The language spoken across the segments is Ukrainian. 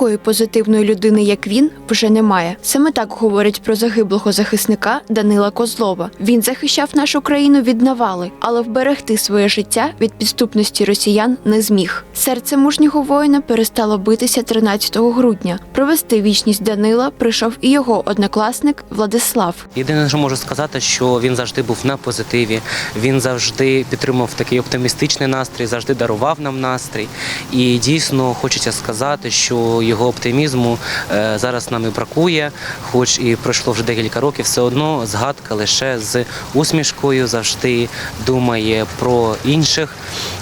Такої позитивної людини, як він, вже немає. Саме так говорять про загиблого захисника Данила Козлова. Він захищав нашу країну від навали, але вберегти своє життя від підступності росіян не зміг. Серце мужнього воїна перестало битися 13 грудня. Провести вічність Данила прийшов і його однокласник Владислав. Єдине, що можу сказати, що він завжди був на позитиві. Він завжди підтримував такий оптимістичний настрій, завжди дарував нам настрій. І дійсно хочеться сказати, що його оптимізму е, зараз нам і бракує, хоч і пройшло вже декілька років, все одно згадка лише з усмішкою, завжди думає про інших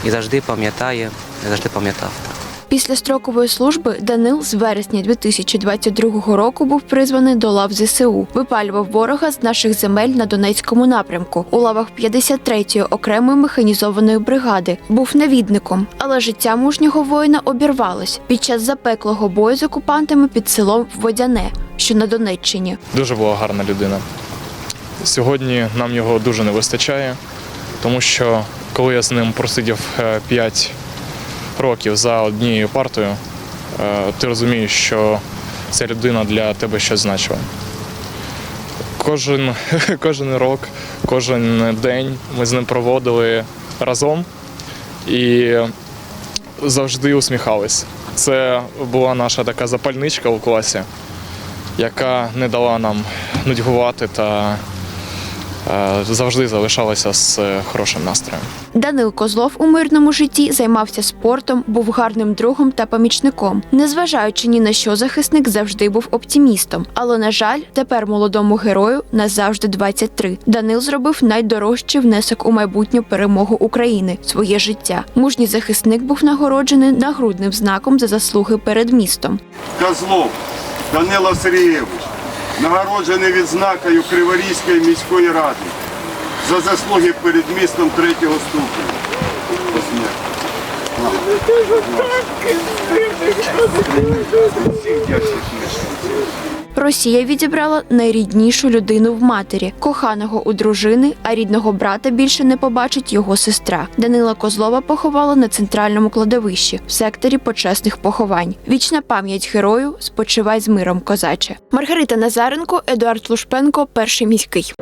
і завжди пам'ятає, завжди пам'ятав. Після строкової служби Данил з вересня 2022 року був призваний до лав ЗСУ. Випалював ворога з наших земель на Донецькому напрямку у лавах 53-ї окремої механізованої бригади. Був навідником, але життя мужнього воїна обірвалось під час запеклого бою з окупантами під селом Водяне, що на Донеччині. Дуже була гарна людина. Сьогодні нам його дуже не вистачає, тому що коли я з ним просидів 5 років за однією партою, е, ти розумієш, що ця людина для тебе щось значила. Кожен, кожен рок, кожен день ми з ним проводили разом і завжди усміхались. Це була наша така запальничка у класі яка не дала нам нудьгувати та завжди залишалася з е, хорошим настроєм. Данил Козлов у мирному житті займався спортом, був гарним другом та помічником. Незважаючи ні на що, захисник завжди був оптимістом. Але на жаль, тепер молодому герою назавжди 23. Данил зробив найдорожчий внесок у майбутню перемогу України своє життя. Мужній захисник був нагороджений нагрудним знаком за заслуги перед містом. Козлов Данило Сергійович, нагороджений відзнакою Криворізької міської ради за заслуги перед містом третього ступеня. Всіх мешканців. Росія відібрала найріднішу людину в матері, коханого у дружини, а рідного брата більше не побачить його сестра. Данила Козлова поховала на центральному кладовищі в секторі почесних поховань. Вічна пам'ять герою спочивай з миром, козаче. Маргарита Назаренко, Едуард Лушпенко, перший міський.